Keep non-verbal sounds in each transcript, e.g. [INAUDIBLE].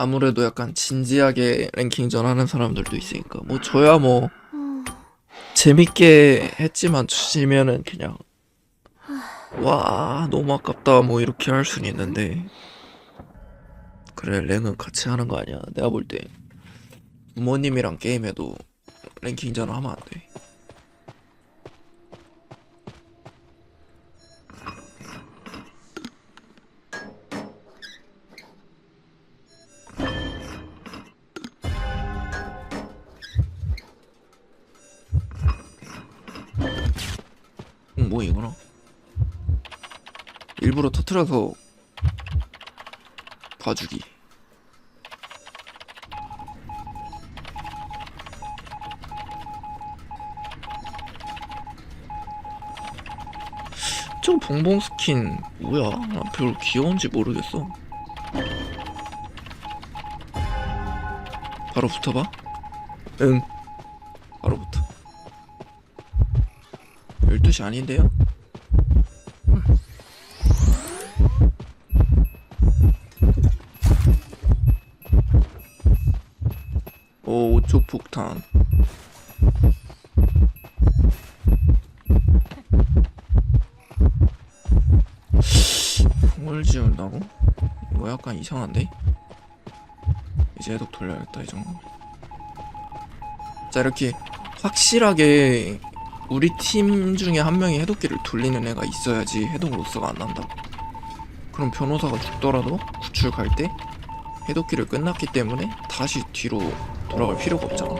아무래도 약간 진지하게 랭킹전 하는 사람들도 있으니까 뭐 저야 뭐 재밌게 했지만 주시면은 그냥 와 너무 아깝다 뭐 이렇게 할 수는 있는데 그래 랭은 같이 하는 거 아니야. 내가 볼 때 부모님이랑 게임해도 랭킹전 하면 안돼 응, 뭐 일부러 터트려서 봐주기. 저 봉봉 스킨 뭐야? 나 별로 귀여운지 모르겠어. 바로 붙어봐. 응. 바로 붙어. 12시 아닌데요? 오, 우측 폭탄. 풍을 지운다고? 이거 약간 이상한데? 이제 해독 돌려야겠다, 이 정도. 자, 이렇게 확실하게 우리 팀 중에 한 명이 해독기를 돌리는 애가 있어야지 해독 로스가 안 난다고. 그럼 변호사가 죽더라도 구출 갈 때 해독기를 끝났기 때문에 다시 뒤로 돌아갈 필요가 없잖아.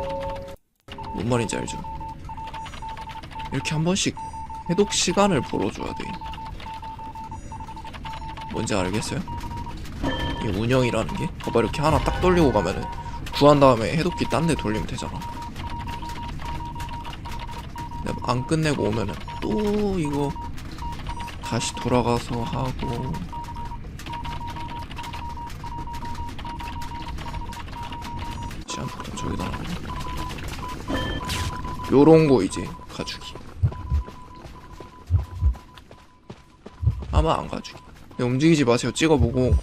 뭔 말인지 알죠? 이렇게 한 번씩 해독 시간을 벌어줘야 돼. 뭔지 알겠어요? 이 운영이라는 게 봐봐 이렇게 하나 딱 돌리고 가면은 구한 다음에 해독기 딴 데 돌리면 되잖아. 안 끝내고 오면은 또 이거 다시 돌아가서 하고 시한폭탄 저기다 놔두고 요런 거 이제 가주기 아마 안 근데 움직이지 마세요. 찍어보고.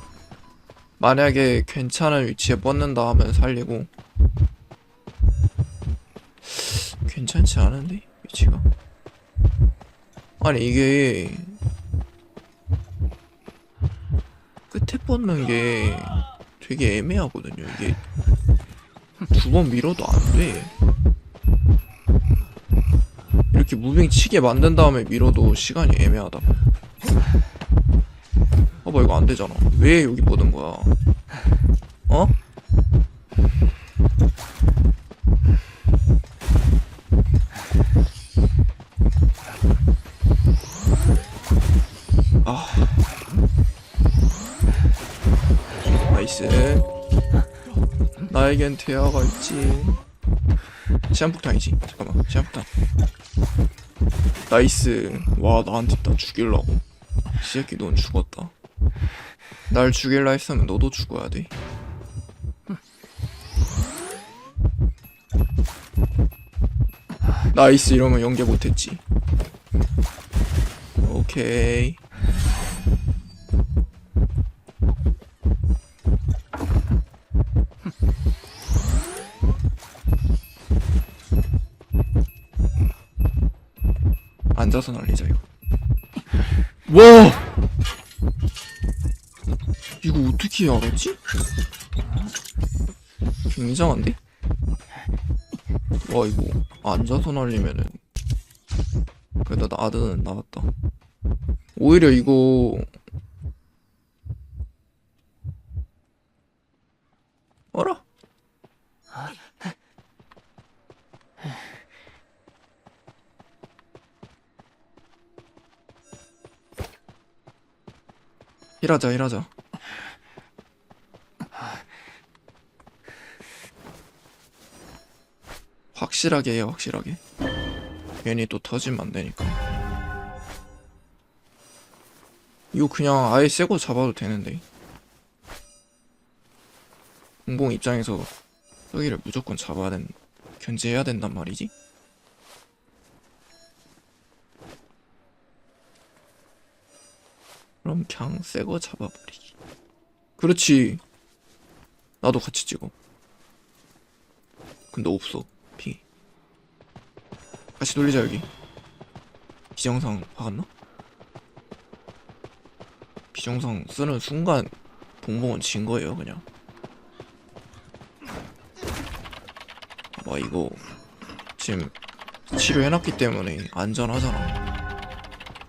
만약에 괜찮은 위치에 뻗는다 하면 살리고. 괜찮지 않은데 위치가? 아니 이게 끝에 뻗는 게 되게 애매하거든요 이게 두 번 밀어도 안돼. 이렇게 무빙 치게 만든 다음에 밀어도 시간이 애매하다. 봐봐 이거 안되잖아. 왜 여기 뻗은 거야? 어? 아 나이스 대화가 있지. 시한폭탄이지. 잠깐만 시한폭탄. 나이스. 와 나한테 나 죽일라고. 이 새끼 넌 죽었다. 날 죽일라 했으면 너도 죽어야 돼 나이스 이러면 연계 못했지. 오케이 앉아서 날리자 이거 와 이거 어떻게 알았지? 굉장한데? 와 이거 앉아서 날리면은 그래도 나드는 나왔다 오히려 이거 어라? 일하자 일하자 확실하게 해 확실하게. 괜히 또 터지면 안 되니까. 이거 그냥 아예 새거 잡아도 되는데. 공봉 입장에서 여기를 무조건 잡아야 된 견제해야 된단 말이지 그럼 그냥 새거 잡아버리기 그렇지 나도 같이 찍어. 근데 없어. 핑이. 같이 돌리자 여기. 비정상 박았나? 비정상 쓰는 순간 봉봉은 진 거예요 그냥. 와 이거 지금 치료해놨기 때문에 안전하잖아.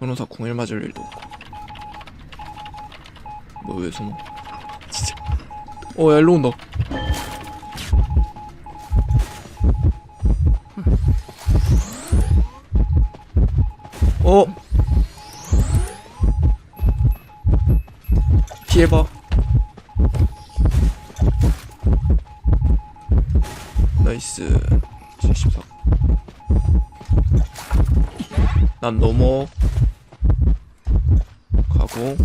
변호사 궁일 맞을 일도 없고. 뭐왜 숨어? 진짜. 어, 야, 일로 온다. 어? 피해봐. 나이스. 74. 난 넘어. 가고.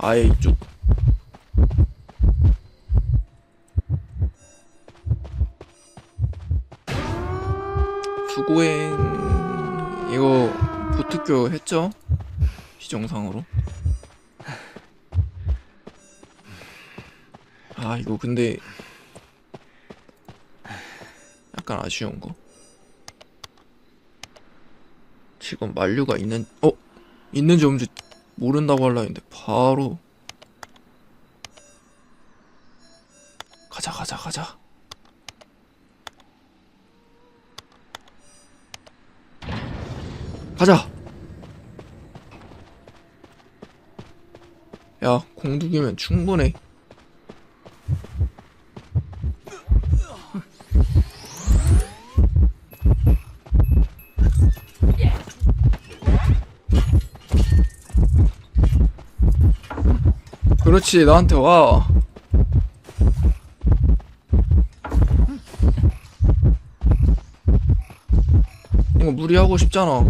아예 이쪽. 수고행 이거 보특교 했죠? 비정상으로 아 이거 근데 약간 아쉬운 거 지금 만류가 있는 어 있는지 없는지 모른다고 하려 했는데 바로 가자 가자 가자. 가자. 야 공두기면 충분해 그렇지 나한테 와. 이거 무리하고 싶잖아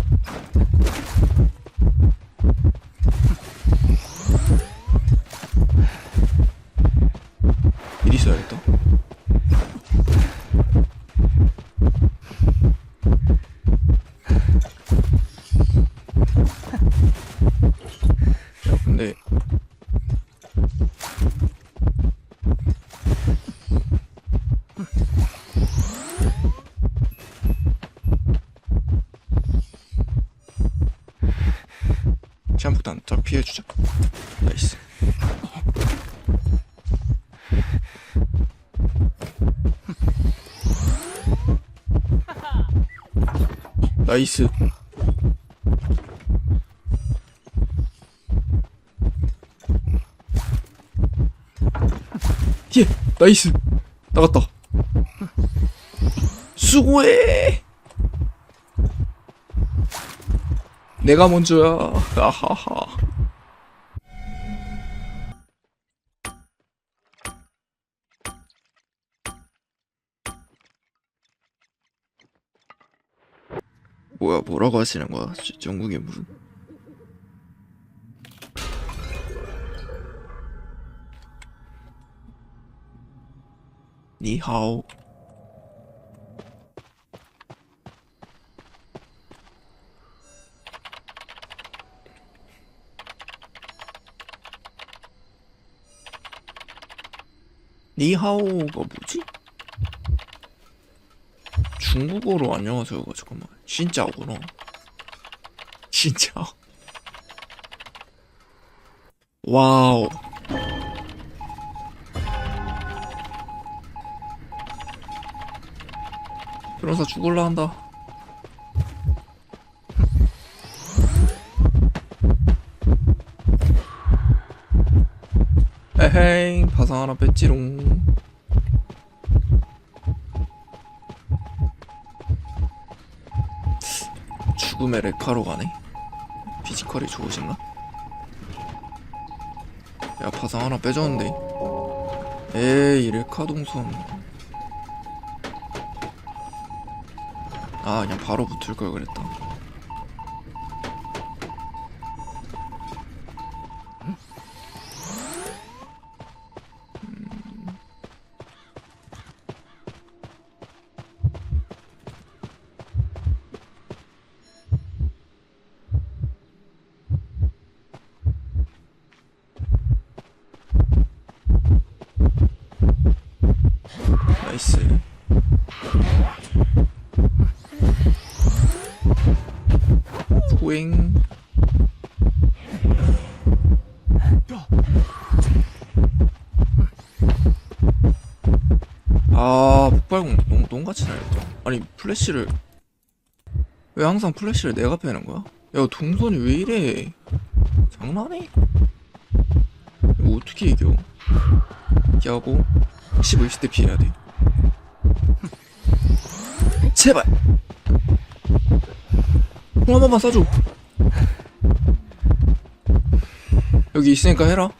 미리 써야겠다 야 근데 샴푸단 더 피해주자. 나이스. 나이스. 예 나이스. 나갔다 수고해. 내가 먼저야. 아하하. 뭐야 뭐라고 하시는 거야? 저- 영국의 무슨 니하오 니하오가 뭐지? 중국어로 안녕하세요가 잠깐만. 진짜구나. 진짜? 와우. 변호사 죽을라 한다 에헤이 바상 하나 뺐지롱. 죽음의 레카로 가네? 피지컬이 좋으신가? 야 바상 하나 빼줬는데. 에이 레카 동선. 아 그냥 바로 붙을 걸 그랬다 포잉 아 폭발공 너무 똥같이 날렸다 아니 플래시를. 왜 항상 플래시를 내가 빼는 거야? 야 동선이 왜 이래? 장난해? 이거 어떻게 이겨? 피하고 15, 20대 피해야 돼. [LAUGHS] 제발! 공 한 번만 쏴줘. 여기 있으니까 해라.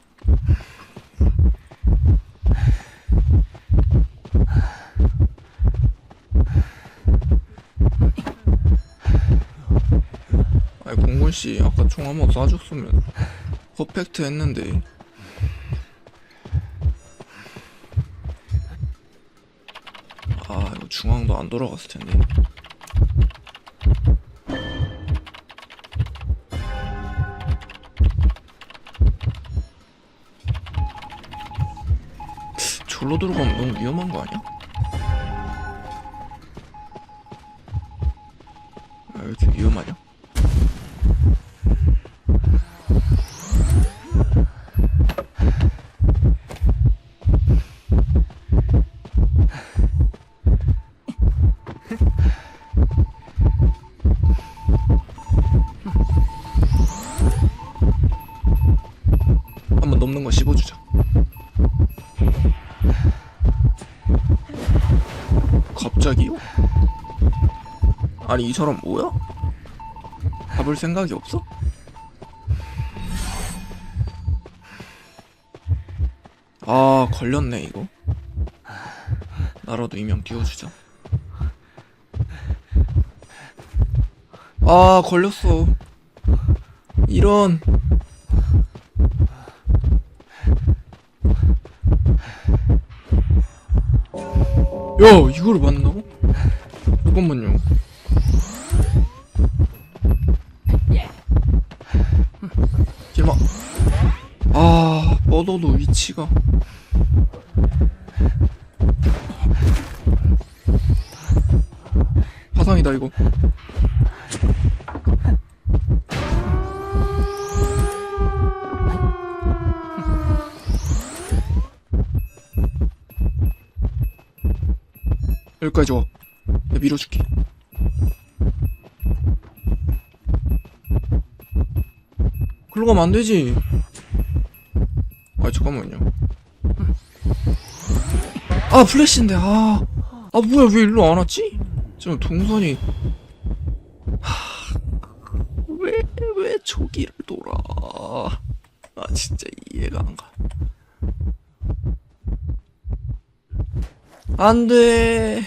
아니 공군씨 아까 총 한 번 쏴줬으면 퍼펙트 했는데. 아 이거 중앙도 안 돌아갔을 텐데 절로 들어가면 너무 위험한 거 아니야? 아, 왜 이렇게 위험하냐? 갑자기요? 아니 이 사람 뭐야? 잡을 생각이 없어? 아 걸렸네 이거 나라도 이명 띄워주자 아 걸렸어 이런 야 이거를 맞는다고? 잠깐만요. 길마 아 뻗어도 위치가. 화상이다 이거 여기까지 와. 내가 밀어줄게. 글로 가면 안 되지. 아 잠깐만요. 아 플래시인데 아, 아 뭐야 왜 일로 안 왔지? 지금 동선이. 왜왜 저기를 돌아? 아 진짜 이해가 안 가 안 돼